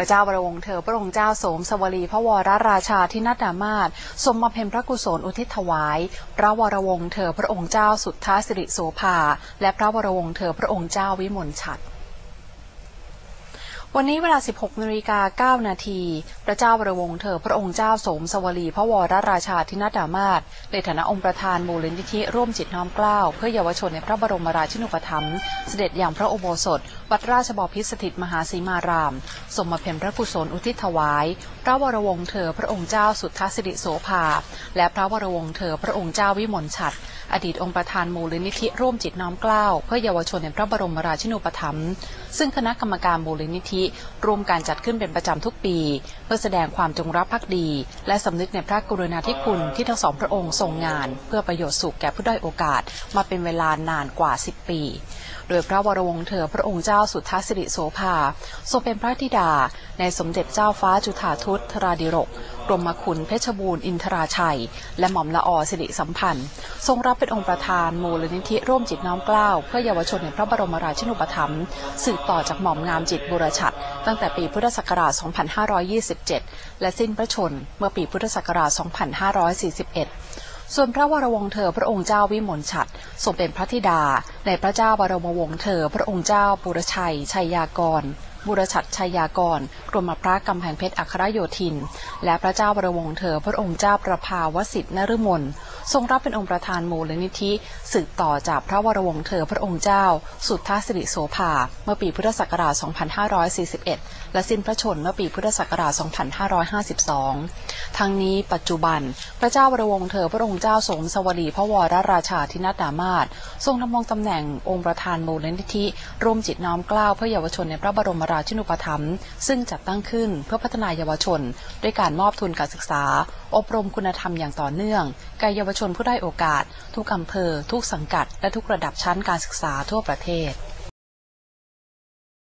พระเจ้าวรวงเธอ พระองค์เจ้าโสมสวรี พระวรราชาที่นัดามาศสมมาเพ็ญพระกุศลอุทิศถวาย พระวรวงเธอ พระองค์เจ้าสุทธาสิริโสภา และพระวรวงเธอ พระองค์เจ้าวิมลฉัตร วันนี้เวลา 16นาฬิกา9นาทีพระเจ้าวรวงเธอพระองค์เจ้าสมสวลีพระวรราชาธินาดามาศในฐานะองค์ประธานมูลนิธิร่วมจิตน้อมเกล้าเพื่อเยาวชนในพระบรมราชินูปถัมภ์เสด็จอย่างพระโอโบสถ วัดราชบพิตรสถิตมหาสีมารามทรงมาเพ็ญพระกุศลอุทิศถวาย พระวรวงเธอพระองค์เจ้าสุทธสิริโสภา และพระวรวงเธอพระองค์เจ้าวิมลฉัตร อดีตองค์ประธานมูลนิธิร่วมจิตน้อมเกล้าเพื่อเยาวชนในพระบรมราชินูปถัมภ์ซึ่งคณะกรรมการมูลนิธิร่วมการจัดขึ้นเป็นประจำทุกปี เพื่อแสดงความจงรักภักดี และสำนึกในพระกรุณาธิคุณที่ทั้งสองพระองค์ทรงงาน เพื่อประโยชน์สุขแก่ผู้ด้อยโอกาส มาเป็นเวลานานกว่า 10 ปี โดยพระวรวงศ์เธอพระองค์เจ้าสุทธาสิริโสภาทรงเป็นพระธิดา ในสมเด็จเจ้าฟ้าจุฑาทุตทราดิรกกรมคุณเพชรบูรณ์อินทราชัย และหม่อมละอสิริสัมพันธ์ ทรงรับเป็นองค์ประธานมูลนิธิร่วมจิตน้อมเกล้าเพื่อเยาวชนในพระบรมราชินูปถัมภ์สืบต่อจากหม่อมงามจิตบุรชัด ตั้งแต่ปีพุทธศักราช 2527 และสิ้นพระชนเมื่อปีพุทธศักราช 2541ส่วนพระวรวงศ์เธอพระองค์เจ้าวิมลฉัตรทรงเป็นพระธิดา ในพระเจ้าบรมวงศ์เธอ พระองค์เจ้าปุรชัย ชัยยากร บุรชัดชัยยากรกรมพระกำแพงเพชรอัครโยธิน และพระเจ้าบรวงศ์เธอ พระองค์เจ้าประภาวสิทธินฤมล ทรงรับเป็นองค์ประธานมูลนิธิ สืบต่อจากพระวรวงศ์เธอพระองค์เจ้า สุทธาสิริโสภา เมื่อปีพุทธศักราช 2541 และสิ้นพระชนเมื่อปีพุทธศักราช 2552 ทั้งนี้ปัจจุบัน พระเจ้าวรวงศ์เธอพระองค์เจ้าสมสวลีพระวรราชาธินัดามาศทรงดำรงตำแหน่งองค์ประธานมูลนิธิร่วมจิตน้อมกล้าเพื่อเยาวชนในพระบรมราชินูปถัมภ์ซึ่งจัดตั้งขึ้นเพื่อพัฒนาเยาวชน ด้วยการมอบทุนการศึกษา อบรมคุณธรรมอย่างต่อเนื่องแก่เยาวชนผู้ได้โอกาส ทุกอำเภอ ทุกสังกัด และทุกระดับชั้นการศึกษาทั่วประเทศ